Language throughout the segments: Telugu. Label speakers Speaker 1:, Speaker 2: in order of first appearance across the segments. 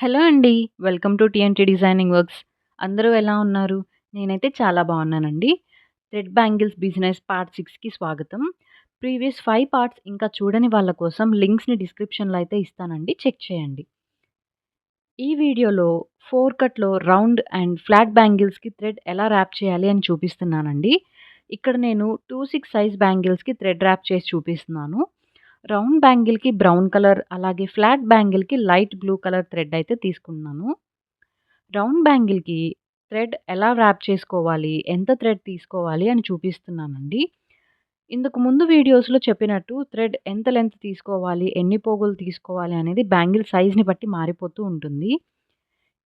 Speaker 1: హలో అండి. Welcome to TNT designing works. అందరూ ఎలా ఉన్నారు? నేనైతే చాలా బాగున్నానండి. థ్రెడ్ బ్యాంగిల్స్ బిజినెస్ పార్ట్ సిక్స్కి స్వాగతం. ప్రీవియస్ ఫైవ్ పార్ట్స్ ఇంకా చూడని వాళ్ళ కోసం లింక్స్‌ని డిస్క్రిప్షన్‌లో అయితే ఇస్తానండి. చెక్ చేయండి. ఈ వీడియోలో ఫోర్ కట్‌లో రౌండ్ అండ్ ఫ్లాట్ బ్యాంగిల్స్‌కి థ్రెడ్ ఎలా ర్యాప్ చేయాలి అని చూపిస్తున్నానండి. ఇక్కడ నేను 2, 6 సైజ్ బ్యాంగిల్స్‌కి థ్రెడ్ ర్యాప్ చేసి చూపిస్తున్నాను. రౌండ్ బ్యాంగిల్‌కి బ్రౌన్ కలర్ అలాగే ఫ్లాట్ బ్యాంగిల్‌కి లైట్ బ్లూ కలర్ థ్రెడ్ అయితే తీసుకున్నాను. రౌండ్ బ్యాంగిల్‌కి థ్రెడ్ ఎలా ర్యాప్ చేసుకోవాలి, ఎంత థ్రెడ్ తీసుకోవాలి అని చూపిస్తున్నానండి. ఇందుకు ముందు వీడియోస్‌లో చెప్పినట్టు థ్రెడ్ ఎంత లెంత్ తీసుకోవాలి, ఎన్ని పోగులు తీసుకోవాలి అనేది బ్యాంగిల్ సైజ్‌ని బట్టి మారిపోతూ ఉంటుంది.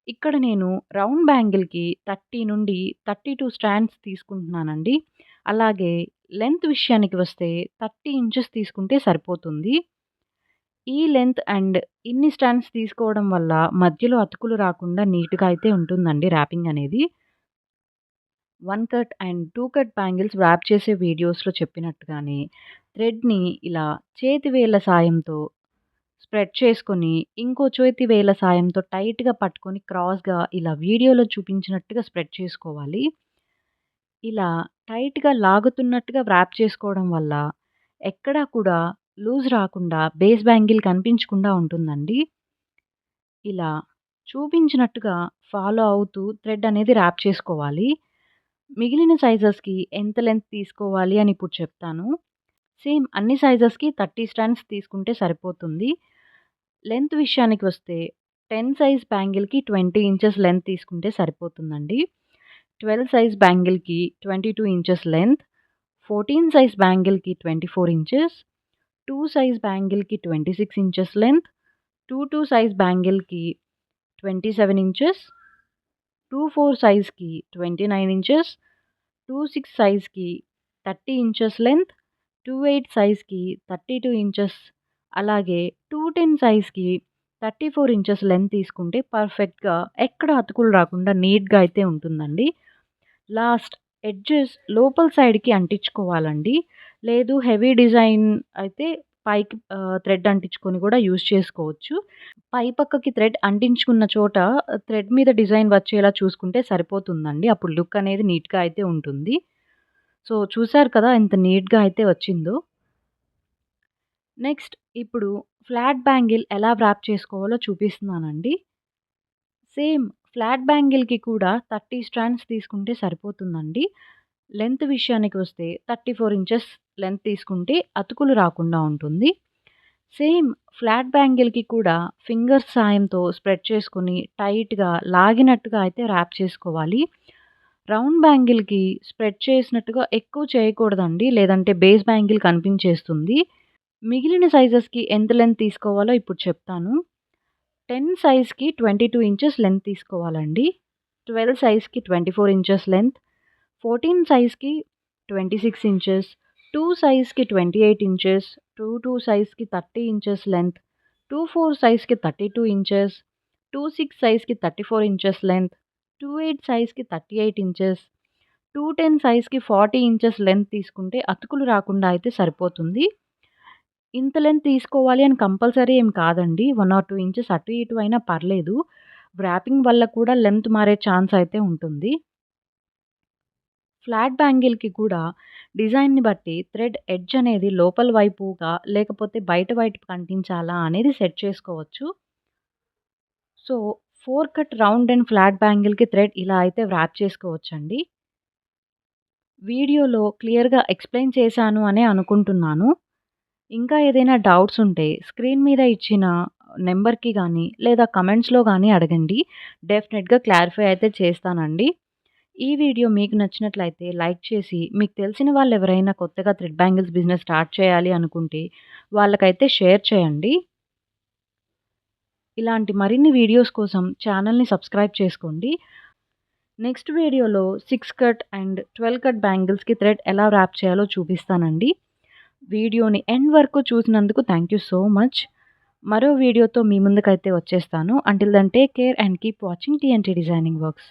Speaker 1: ఇక్కడ నేను రౌండ్ బ్యాంగిల్‌కి 30 నుండి థర్టీ టూ స్టాండ్స్ తీసుకుంటున్నానండి. అలాగే లెంత్ విషయానికి వస్తే 30 ఇంచెస్ తీసుకుంటే సరిపోతుంది. ఈ లెంత్ అండ్ ఇన్ని స్టాండ్స్ తీసుకోవడం వల్ల మధ్యలో అతుకులు రాకుండా నీట్‌గా అయితే ఉంటుందండి ర్యాపింగ్ అనేది. One cut and two cut bangles wrap చేసే వీడియోస్‌లో చెప్పినట్టుగానే థ్రెడ్‌ని ఇలా చేతి వేళ్ళ సాయంతో స్ప్రెడ్ చేసుకొని, ఇంకో చేతి వేళ్ళ సాయంతో టైట్‌గా పట్టుకొని క్రాస్‌గా ఇలా వీడియోలో చూపించినట్టుగా స్ప్రెడ్ చేసుకోవాలి. ఇలా టైట్‌గా లాగుతున్నట్టుగా ర్యాప్ చేసుకోవడం వల్ల ఎక్కడా కూడా లూజ్ రాకుండా బేస్ బ్యాంగిల్ కనిపించకుండా ఉంటుందండి. ఇలా చూపించినట్టుగా ఫాలో అవుతూ థ్రెడ్ అనేది ర్యాప్ చేసుకోవాలి. మిగిలిన సైజెస్‌కి ఎంత లెంత్ తీసుకోవాలి అని ఇప్పుడు చెప్తాను. సేమ్ అన్ని సైజెస్‌కి 30 స్ట్రాండ్స్ తీసుకుంటే సరిపోతుంది. లెంత్ విషయానికి వస్తే 10 సైజ్ బ్యాంగిల్‌కి 20 ఇంచెస్ లెంత్ తీసుకుంటే సరిపోతుందండి. Twelve size బ్యాంగిల్కి twenty two inches length fourteen size బ్యాంగిల్కి twenty four inches two size బ్యాంగిల్కి twenty six inches length two two size బ్యాంగిల్కి twenty seven inches two four సైజ్కి twenty nine inches two six సైజ్కి thirty inches length two eight సైజ్కి thirty two inches అలాగే టూ టెన్ సైజ్కి థర్టీ ఫోర్ ఇంచెస్ లెంత్ తీసుకుంటే పర్ఫెక్ట్గా ఎక్కడ అతుకులు రాకుండా నీట్గా అయితే ఉంటుందండి. లాస్ట్ ఎడ్జెస్ లోపల సైడ్‌కి అంటించుకోవాలండి. లేదు హెవీ డిజైన్ అయితే పైకి థ్రెడ్ అంటించుకొని కూడా యూజ్ చేసుకోవచ్చు. పై పక్కకి థ్రెడ్ అంటించుకున్న చోట థ్రెడ్ మీద డిజైన్ వచ్చేలా చూసుకుంటే సరిపోతుందండి. అప్పుడు లుక్ అనేది నీట్‌గా అయితే ఉంటుంది. సో, చూసారు కదా ఎంత నీట్‌గా అయితే వచ్చిందో. నెక్స్ట్ ఇప్పుడు ఫ్లాట్ బ్యాంగిల్ ఎలా వ్రాప్ చేసుకోవాలో చూపిస్తున్నానండి. సేమ్ ఫ్లాట్ బ్యాంగిల్‌కి కూడా 30 స్ట్రాండ్స్ తీసుకుంటే సరిపోతుందండి. లెంత్ విషయానికి వస్తే 34 ఇంచెస్ లెంత్ తీసుకుంటే అతుకులు రాకుండా ఉంటుంది. సేమ్ ఫ్లాట్ బ్యాంగిల్‌కి కూడా ఫింగర్స్ సాయంతో స్ప్రెడ్ చేసుకుని టైట్‌గా లాగినట్టుగా అయితే ర్యాప్ చేసుకోవాలి. రౌండ్ బ్యాంగిల్‌కి స్ప్రెడ్ చేసినట్టుగా ఎక్కువ చేయకూడదండి. లేదంటే బేస్ బ్యాంగిల్ కనిపించేస్తుంది. మిగిలిన సైజెస్‌కి ఎంత లెంత్ తీసుకోవాలో ఇప్పుడు చెప్తాను. టెన్ సైజ్కి ట్వంటీ టూ ఇంచెస్ లెంత్ తీసుకోవాలండి. Twelve సైజ్కి twenty four inches length fourteen సైజ్కి twenty six inches two సైజ్కి twenty eight inches two two సైజ్కి thirty inches length two four సైజ్కి thirty two inches two six సైజ్కి thirty four inches length two eight సైజ్కి thirty eight inches two ten సైజ్కి forty inches length తీసుకుంటే అతుకులు రాకుండా అయితే సరిపోతుంది. ఇంత లెంత్ తీసుకోవాలి అని కంపల్సరీ ఏం కాదండి. వన్ ఆర్ టూ ఇంచెస్ అటు ఇటు అయినా పర్లేదు. వ్రాపింగ్ వల్ల కూడా లెంత్ మారే ఛాన్స్ అయితే ఉంటుంది. ఫ్లాట్ బ్యాంగిల్‌కి కూడా డిజైన్‌ని బట్టి థ్రెడ్ ఎడ్జ్ అనేది లోపల వైపుగా లేకపోతే బయట వైపు కంటించాలా అనేది సెట్ చేసుకోవచ్చు. So, four cut round and flat బ్యాంగిల్‌కి thread ఇలా అయితే ర్యాప్ చేసుకోవచ్చండి. వీడియోలో క్లియర్‌గా ఎక్స్‌ప్లెయిన్ చేశాను అనే అనుకుంటున్నాను. ఇంకా ఏదైనా డౌట్స్ ఉంటే స్క్రీన్ మీద ఇచ్చిన నెంబర్కి కానీ లేదా కమెంట్స్లో కానీ అడగండి. డెఫినెట్గా క్లారిఫై అయితే చేస్తానండి. ఈ వీడియో మీకు నచ్చినట్లయితే లైక్ చేసి మీకు తెలిసిన వాళ్ళు ఎవరైనా కొత్తగా థ్రెడ్ బ్యాంగిల్స్ బిజినెస్ స్టార్ట్ చేయాలి అనుకుంటే వాళ్ళకైతే షేర్ చేయండి. ఇలాంటి మరిన్ని వీడియోస్ కోసం ఛానల్‌ని సబ్స్క్రైబ్ చేసుకోండి. నెక్స్ట్ వీడియోలో సిక్స్ కట్ అండ్ 12 కట్ బ్యాంగిల్స్‌కి థ్రెడ్ ఎలా ర్యాప్ చేయాలో చూపిస్తానండి. వీడియోని ఎండ్ వరకు చూసినందుకు థ్యాంక్ యూ సో మచ్. మరో వీడియోతో మీ ముందుకైతే వచ్చేస్తాను. Until then take care and keep watching TNT designing works.